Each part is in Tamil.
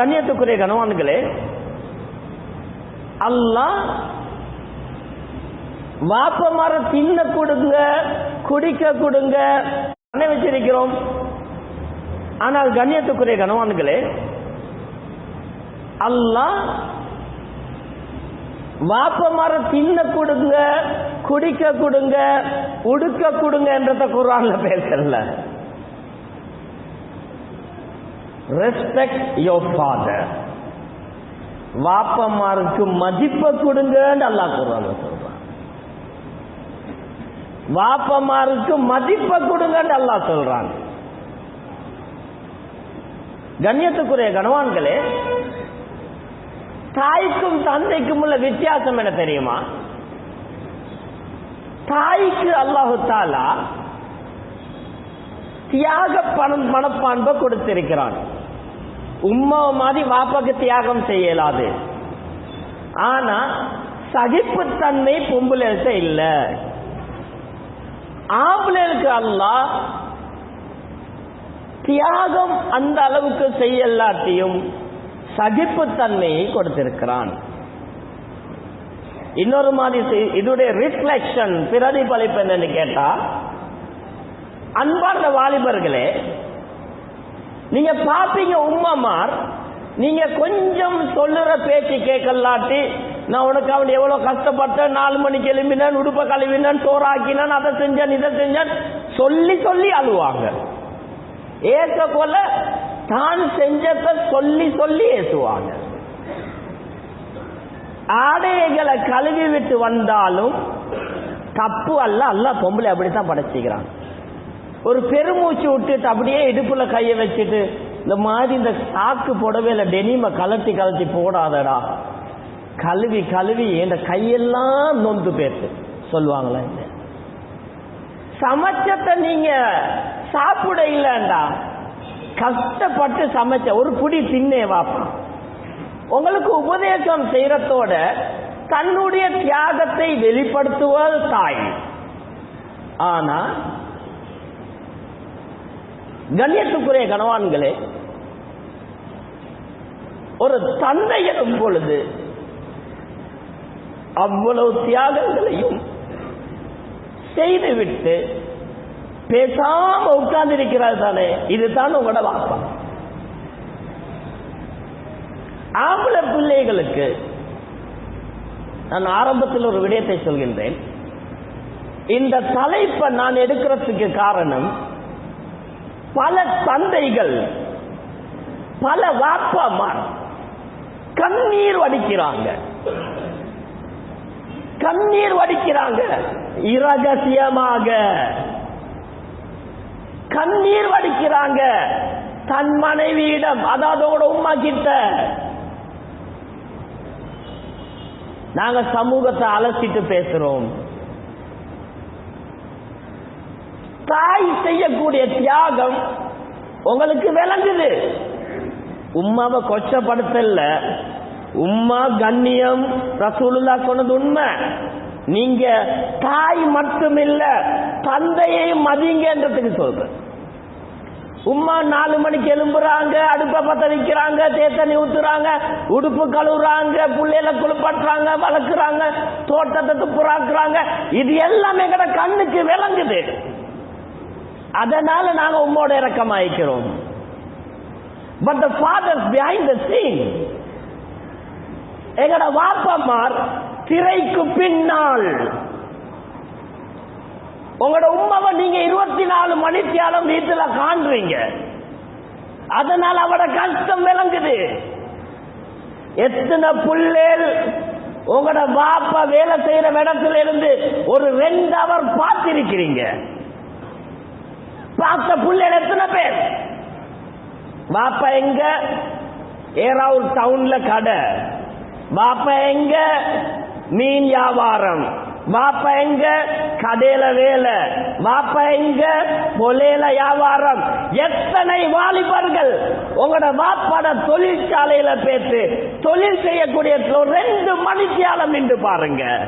கண்ணியத்துக்குரிய கனவான்களே அல்லாஹ் வாப்ப மரம் தின்ன கொடுங்க குடிக்க கொடுங்க பண்ண வச்சிருக்கிறோம் ஆனால் கண்ணியத்துக்குரிய கனவான்களே அல்லாஹ் வாப்ப மரம் தின்ன கொடுங்க குடிக்க கொடுங்க உடுக்க கொடுங்க என்றத குரான்ல பேசல. ரெஸ்பெக்ட் யோர் ஃபாதர் வாப்பமாருக்கு மதிப்பை கொடுங்கன்னு அல்லாஹ் குரான்ல சொல்றான். வாப்பமாருக்கு மதிப்பை கொடுங்கன்னு அல்லாஹ் சொல்றான். கண்ணியத்துக்குரிய கணவான்களே தாய்க்கும் தந்தைக்கும் உள்ள வித்தியாசம் என்ன தெரியுமா? தாய்க்கு அல்லாஹு தாலா தியாக பணம் மனப்பான்பை கொடுத்திருக்கிறான். உம்மா மாதிரி வாப்பாக்கு தியாகம் செய்யலாது. ஆனா சகிப்புத்தன்மை பொம்புலேச இல்ல. ஆம்பளைக்கு அல்லா தியாகம் அந்த அளவுக்கு செய்யலாட்டியும் சகிப்புத்தன்மையை கொடுத்திருக்கிறான். இன்னொரு மாதிரி இதோடைய ரிஃப்ளெக்ஷன் பிரதிபலிப்பு என்னன்னு கேட்டா அன்பார்ந்த வாலிபர்களே நீங்க பாப்பீங்க உம்மமார் நீங்க கொஞ்சம் சொல்லுற பேச்சு கேட்கலாட்டி நான் உனக்கு அவன் எவ்வளவு கஷ்டப்பட்டேன் நாலு மணிக்கு எழும்பினேன் உடுப்ப கழுவினான் சோறாக்கினான் அதை செஞ்சேன் இதை செஞ்சான். சொல்லி சொல்லி அழுவாங்க. ஏச போல தான் செஞ்சத சொல்லி சொல்லி ஏசுவாங்க. ஆடைகளை கழுவி விட்டு வந்தாலும் தப்பு அல்ல அல்ல பொம்பளை அப்படித்தான் படைச்சிக்கிறான். ஒரு பெருமூச்சு விட்டுட்டு அப்படியே இடுப்புல கைய வச்சுட்டு இந்த மாதிரி இந்த சாக்கு புடவையில டெனிம கலட்டி கலட்டி போடாதடா. கழுவி கழுவி இந்த கையெல்லாம் நொந்து பேர்த்து சொல்லுவாங்களே. சமைச்சத்தை சமைச்சத நீங்க சாப்பிட இல்லண்டா கஷ்டப்பட்டு சமைச்ச ஒரு புடி தின்னே வாப்பா. உங்களுக்கு உபதேசம் செய்யறதோட தன்னுடைய தியாகத்தை வெளிப்படுத்துவது தாய் ஆனா கண்ணியத்துக்குரிய கணவான்களே ஒரு தந்தை எனும் பொழுது அவ்வளவு தியாகங்களையும் செய்துவிட்டு பேசாம உட்கார்ந்திருக்கிறார் தானே இதுதான் உங்களோட வாக்கம் ஆம்பளை பிள்ளைகளுக்கு நான் ஆரம்பத்தில் ஒரு விடயத்தை சொல்கின்றேன். இந்த தலைப்பை நான் எடுக்கிறதுக்கு காரணம் பல தந்தைகள் பல வாப்பாமார் கண்ணீர் வடிக்கிறாங்க. கண்ணீர் வடிக்கிறாங்க. இரகசியமாக. கண்ணீர் வடிக்கிறாங்க. தன் மனைவியிடம் அதாவது உமா கிட்ட. நாங்க சமூகத்தை அலசிட்டு பேசுறோம். தாய் செய்யக்கூடிய தியாகம் உங்களுக்கு விளங்குது. உம்மாவை கொச்சப்படுத்தல. உம்மா கண்ணியம் ரசூலுல்லா சொன்னது உண்மை. நீங்க தாய் மட்டும் இல்ல தந்தையை மதிங்கன்றதுக்கு சொல்றேன். உம்மா நாலு மணிக்கு எலும்புறாங்க அடுப்ப பத்த வைக்கிறாங்க தேத்தண்ணி ஊத்துறாங்க உடுப்பு கழுவுறாங்க புள்ளையில குளிப்பாட்டுறாங்க வளர்க்குறாங்க தோட்டத்தை துப்புறாக்குறாங்க. இது எல்லாமே எங்கட கண்ணுக்கு விளங்குது. அதனால நாங்க உம்மோட இறக்கமாயிக்கிறோம் but the fathers behind the scene எங்கட வாப்பம்மார் திரைக்கு பின்னால். உங்களோட உமாவை நீங்க இருபத்தி நாலு மணித்தியாலும் வீட்டுல காண்றீங்க. அதனால அவட கஷ்டம் விளங்குது. எத்தனை புள்ளேல் உங்களோட பாப்பா வேலை செய்யற இடத்துல இருந்து ஒரு ரெண்டு அவர் பார்த்திருக்கிறீங்க. பார்த்த புள்ள எத்தனை பேர்? பாப்பா எங்க? ஏராவூர் டவுன்ல கடை. பாப்பா எங்க? மீன் வியாபாரம். பாப்பா எங்க? கடையில வேலை. பாப்பா எங்க? பொலையில வியாபாரம். எத்தனை வாலிபர்கள்? உங்களோட பாப்பாட தொழிற்சாலையில பேத்து தொழில் செய்யக்கூடிய ரெண்டு மணித்தியாலம் நின்று பாருங்க.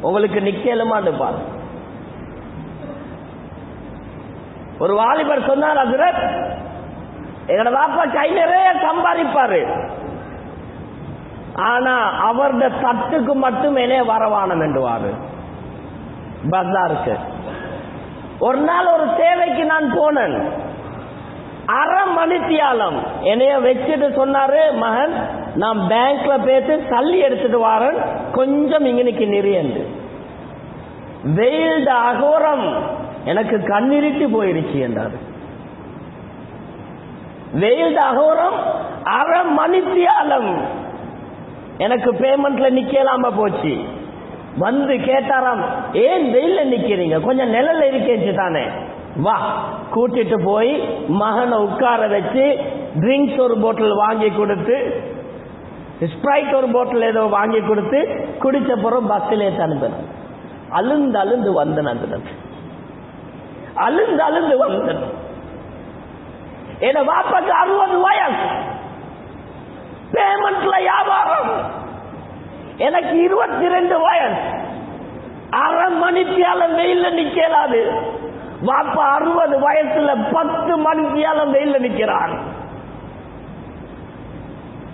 உங்களுக்கு நிக்கலுமான்னு பாருங்க. ஒரு வாலிபர் சொன்னார் ஹசரத் எங்கட பாப்பா கை நிறைய சம்பாதிப்பாரு. ஆனா அவருடைய தட்டுக்கு மட்டும் என்னே வரவானம் என்றுவாரு பஜாருக்கு ஒரு நாள் ஒரு சேவைக்கு நான் போனேன். அரை மணித்தியாலம் என்னைய வச்சுட்டு சொன்னாரு மகன் நான் பேங்க்ல பேசி தள்ளி எடுத்துட்டு வரேன் கொஞ்சம் இங்கனுக்கு நிறையண்டு வெயில்ட அகோரம் எனக்கு கண்ணிருட்டி போயிருச்சு என்றார். வெயில் அகோரம் அரை மணித்தியாலம். எனக்கு பேமெண்ட்ல நிக்கலாம போச்சு. வந்து கேட்டாராம் ஏன் வெயில்ல நிக்கிறீங்க? கொஞ்சம் நிழல்ல இருக்கேச்சு தானே. வா கூட்டிட்டு போய் மகனை உட்கார வச்சு ட்ரிங்க்ஸ் ஒரு போட்டில் வாங்கி கொடுத்து ஸ்ப்ரைட் ஒரு போட்டில் ஏதோ வாங்கி கொடுத்து குடிச்ச பிறகு பஸ்ஸில் ஏற்று அழுந்து அழுந்து வந்து அந்த அழுந்து அழுந்து வந்தேன் என வாப்பாக்கு அறுபது வயசு. பேமெண்ட்ல வியாபாரம். எனக்கு இருபத்தி ரெண்டு வயசு. அரை மணித்தியாலம் வெயில்ல நிக்கலாது. வாப்பா அறுபது வயசுல பத்து மணித்தியாலம் வெயில்ல நிக்கிறான்.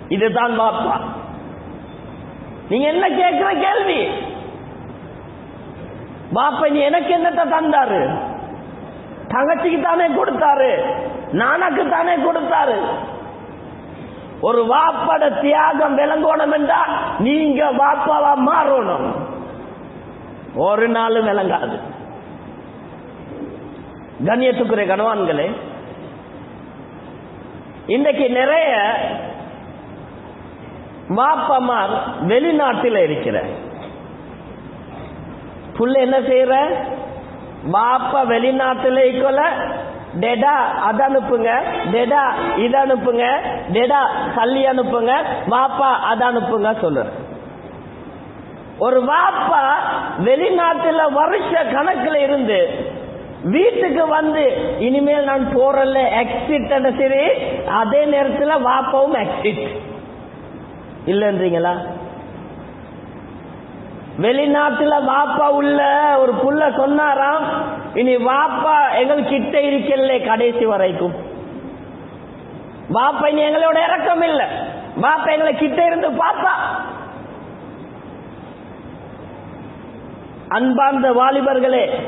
இதுதான் வாப்பா. நீங்க என்ன கேட்கிற கேள்வி? பாப்பா நீ எனக்கு என்னத்த தந்தாரு? தங்கச்சிக்கு தானே கொடுத்தாரு. நானக்கு தானே கொடுத்தாரு. ஒரு வாப்பட தியாகம் விளங்கணும் என்றா நீங்க வாப்பாவா மாறணும். ஒரு நாளும் விளங்காது. கண்ணியத்துக்குரிய கணவான்களே இன்றைக்கு நிறைய வாப்பமார் வெளிநாட்டில் இருக்கிற புள்ள என்ன செய்யற? வாப்பா வெளிநாட்டில் இருக்கல டெடா அது அனுப்புங்க டெடா இது அனுப்புங்க டெடா தள்ளி அனுப்புங்க வாப்பா அது அனுப்புங்க சொல்ற ஒரு வாப்பா வெளிநாட்டுல வருஷ கணக்குல இருந்து வீட்டுக்கு வந்து இனிமேல் நான் போறல எக்ஸிட் சரி அதே நேரத்தில் வாப்பாவும் எக்ஸிட் இல்லைன்றீங்களா? வெளிநாட்டுல வாப்பா உள்ள ஒரு புள்ள சொன்னாராம் இனி வாப்பா எங்கள் கிட்ட இருக்கல கடைசி வரைக்கும். வாப்பா இனி எங்களோட இறக்கம் இல்ல. வாப்பா எங்களை கிட்ட இருந்து பாப்பா அன்பார்ந்த வாலிபர்களே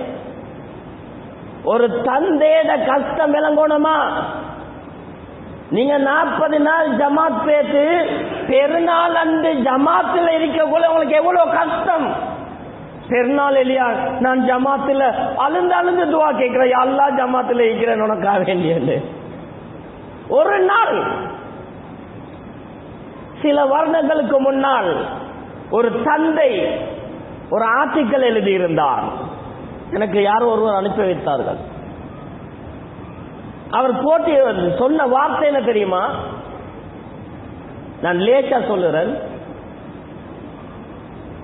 ஒரு தந்தேத கஷ்டம் விளங்கணுமா? நீங்க நாற்பது நாள் ஜமாத் பேத்து பெருநாள் அன்று ஜமாத்தில் இருக்கக்குள்ள உங்களுக்கு எவ்வளவு கஷ்டம்? பெருநாள் இல்லையா? நான் ஜமாத்துல அழுந்து அழுந்து துவா கேட்கிறேன். எல்லா ஜமாத்துல இருக்கிறேன் உனக்காக வேண்டியது. ஒரு நாள் சில வருடங்களுக்கு முன்னால் ஒரு தந்தை ஒரு ஆர்டிக்கல் எழுதியிருந்தார். எனக்கு யாரோ ஒருவர் அனுப்பி வைத்தார்கள். அவர் போட்டி சொன்ன வார்த்தை என்ன தெரியுமா? நான் லேட்டா சொல்லுறேன்.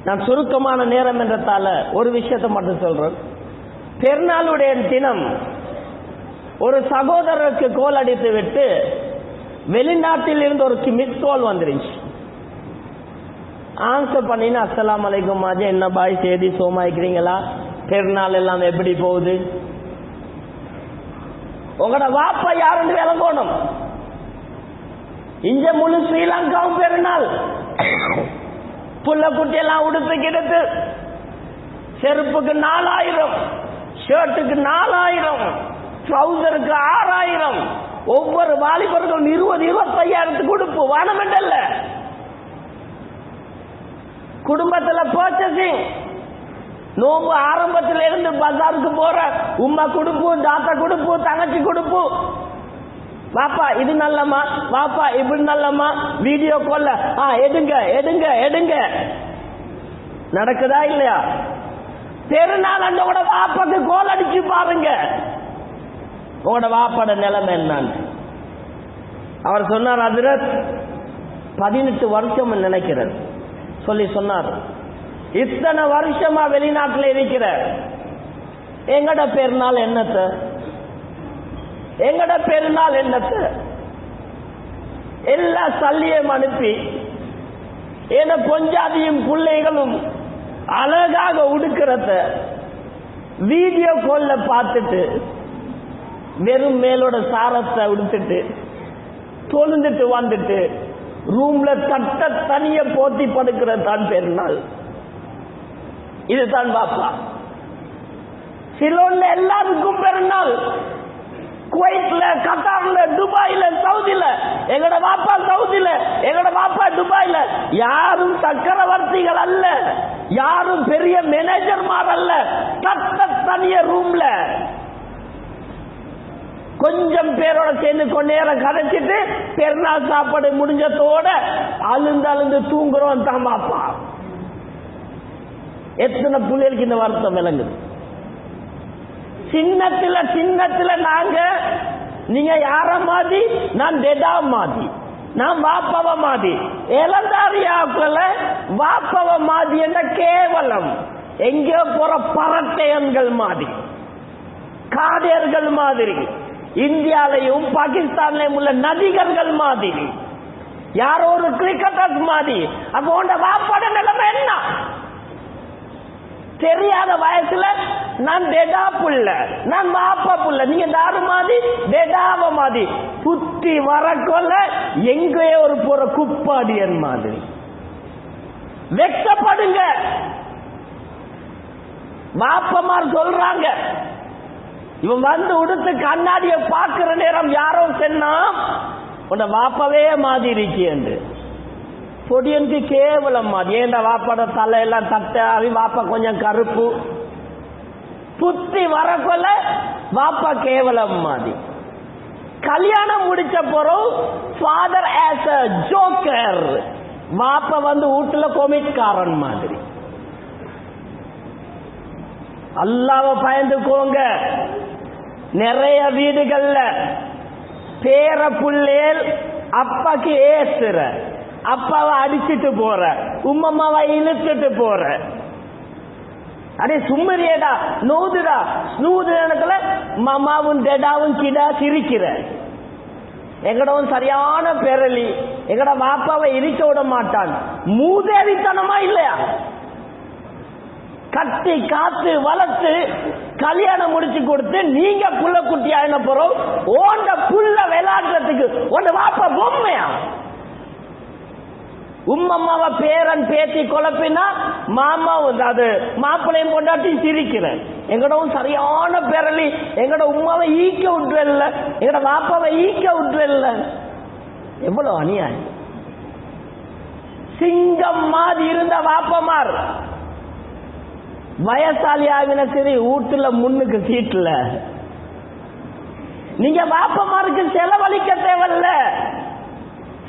நான் சுருக்கமான நேரம் என்றதால ஒரு விஷயத்தை மட்டும் சொல்றேன். பெருநாளுடைய தினம் ஒரு சகோதரருக்கு கோல் அடித்து விட்டு வெளிநாட்டில் இருந்து ஒரு மிஸ் கோல் வந்துருச்சு. ஆன்சர் பண்ணினா அஸ்ஸலாம் அலைக்கும் மாஜா என்ன பாய் செய்தி சோமாய்க்கிறீங்களா? பெருநாள் எல்லாம் எப்படி போகுது? உங்களோட வாப்பா யாருன்னு விளங்கணும். இங்க முழு ஸ்ரீலங்காவும் பெருநாள். புள்ள குட்டியெல்லாம் உடுத்து கிடத்து. செருப்புக்கு நாலாயிரம் ஷர்ட்டுக்கு நாலாயிரம் ட்ரௌசருக்கு ஆறாயிரம் ஒவ்வொரு வாலிபர்களும் இருபது இருபத்தையாயிரத்துக்கு உடுப்பு. வானமெண்டல்ல குடும்பத்துல பர்ச்சசிங் நோம்பு ஆரம்பத்தில் இருந்து பஜாருக்கு போற உமா கொடுப்பு தாத்தா கொடுப்பு தங்கச்சி கொடுப்பு. வாப்பா இது நல்லம்மா. வாப்பா இப்படி நல்லம்மா. வீடியோ கால்ல ஆ எடுங்க எடுங்க எடுங்க. நடக்குதா இல்லையா? பெருநாள் கூட வாப்பாக்கு கோல் அடிச்சு பாருங்க. உங்களோட வாப்பாட நிலைமை என்னன்னு. அவர் சொன்னார் அதிரத் பதினெட்டு வருஷம் நினைக்கிறார் சொல்லி சொன்னார். இத்தனை வருஷமா வெளிநாட்டில் இருக்கிற. எங்கட பெருநாள் என்னத்த? எங்கட பெருநாள் என்னத்த? எல்லா சல்லியும் அனுப்பி என பொஞ்சாதியும் பிள்ளைகளும் அழகாக உடுக்கிறத வீடியோ கால்ல பார்த்துட்டு வெறும் மேலோட சாரத்தை உடுத்துட்டு தொழுந்துட்டு வந்துட்டு ரூம்ல தட்ட தனிய போட்டி படுக்கிறது தான் பெருநாள். இதுதான் பாப்பா. சிலோன்ல எல்லாருக்கும் பெருநாள் குவைத்ல கத்தார்ல துபாயில சவுதியில எங்கட பாப்பா சவுதியில எங்கட பாப்பா துபாயில. யாரும் சக்கரவர்த்திகள் அல்ல. யாரும் பெரிய மேனேஜர்மார் அல்ல. தட்ட தனிய ரூம்ல கொஞ்சம் பேரோட சேர்ந்து கொஞ்ச நேரம் கதைச்சிட்டு பெருநாள் சாப்பாடு முடிஞ்சதோட அழுந்து அழுந்து தூங்குறோம் தான் பாப்பா. எத்தனை பிள்ளைகளுக்கு இந்த வார்த்தை விளங்குது? சின்னத்துல சின்னத்துல நாங்க நீங்க யார மாதிரி? நான் டெடா மாதிரி. நான் வாப்பவ மாதிரி. இளந்தாரியாக்குல வாப்பவ மாதிரி என்ற கேவலம். எங்கேயோ போற பரட்டையன்கள் மாதிரி. காடையர்கள் மாதிரி. இந்தியாலையும் பாகிஸ்தான்லையும் உள்ள நதிகர்கள் மாதிரி. யாரோ ஒரு கிரிக்கெட்டர்ஸ் மாதிரி. அப்போ உண்ட வாப்பாட நிலைமை என்ன? தெரியாத வயசுல நான் டெடா புள்ள நான் மாப்பா புள்ள. நீங்க தாரு மாதிரி டெடாவ மாதிரி. புத்தி வரக்கொள்ள எங்கேயோ ஒரு போற குப்பாடியன் மாதிரி. வெட்கப்படுங்க. மாப்பமார் சொல்றாங்க. இவன் வந்து உடுத்து கண்ணாடியை பார்க்கிற நேரம் யாரோ சொன்னா உன்னை வாப்பவே மாதிரி இருக்கேன் பொடியனுக்கு கேவலம் அது. ஏண்டா வாப்பாட தலையெல்லாம் தட்ட அவன் வாப்பா கொஞ்சம் கருப்பு. புத்தி வரக்கொல்ல வாப்பா கேவலம் மாதிரி கல்யாணம் முடிச்ச பிறகு ஃபாதர் ஆஸ் அ ஜோக்கர் வாப்பா வந்து வீட்டுல கொமிட்காரன் மாதிரி. அல்லாவ பயந்துக்கோங்க. நிறைய வீடுகள்ல பேர புள்ளேல் அப்பாக்கு ஏசுற. அப்பாவை அடிச்சிட்டு போற. உம்மம்மாவை இழுத்துட்டு போற. அடே சும்மரியடா நோதுடா. நூது எனக்குல மாமாவும் டெடாவும் கிடா சிரிக்கிற. எங்கடவும் சரியான பெரலி எங்கட மாப்பாவை இருக்க விட மாட்டான். மூதேவித்தனமா இல்லையா? கட்டி காத்து வளர்த்து கல்யாணம் முடிச்சு கொடுத்து நீங்க புள்ள குட்டி ஆயின போறோம்? ஓண்ட புள்ள விளையாடுறதுக்கு உண்ட வாப்பா பொம்மையா? உம்மம்மாவை பேரன் பேத்தி குழப்பினா மாமா அது மாப்பிள்ளையும் கொண்டாட்டி சிரிக்கிறேன். எங்கடவும் சரியான பேரலி எங்கட உமாவை ஈக்க விட்டுறல எங்கட பாப்பாவை ஈக்க விட்டுறல எவ்வளவு அநியாயம். சிங்கம் மாதிரி இருந்த வாப்பமார். வயசாளி ஆகின சரி வீட்டுல முன்னுக்கு சீட்டுல. நீங்க வாப்பமாருக்கு செலவழிக்க தேவை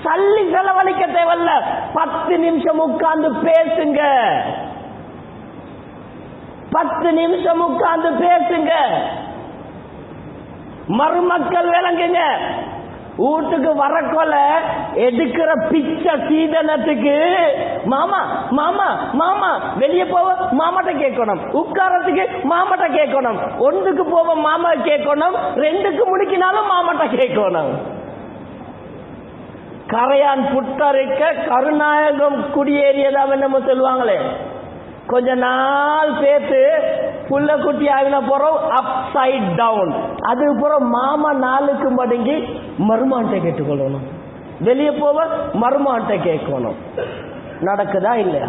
சல்லி செலவழிக்க தேவையில்ல. பத்து நிமிஷம் உட்கார்ந்து பேசுங்க. பத்து நிமிஷம் உட்கார்ந்து பேசுங்க. மருமக்கள் விளங்குங்க. வீட்டுக்கு வரக்கொல எடுக்கிற பிச்சை சீதனத்துக்கு மாமா மாமா மாமா வெளியே போவ மாமாட்ட கேட்கணும். உட்காரத்துக்கு மாமாட்ட கேட்கணும். ஒன்றுக்கு போவ மாமா கேட்கணும். ரெண்டுக்கு முடிக்கினாலும் மாமாட்ட கேட்கணும். கரையான் புட்டரைக்க கருநாயகம் குடியேறியதாக நம்ம சொல்லுவாங்களே. கொஞ்ச நாள் சேர்த்து புள்ள குட்டி ஆகின போறோம் அப் சைட் டவுன் அதுக்கப்புறம் மாமா நாளுக்கு மடங்கி மருமான்ட்ட கேட்டுக்கொள்ளணும். வெளியே போவ மருமான்ட்ட கேட்கணும். நடக்குதா இல்லையா?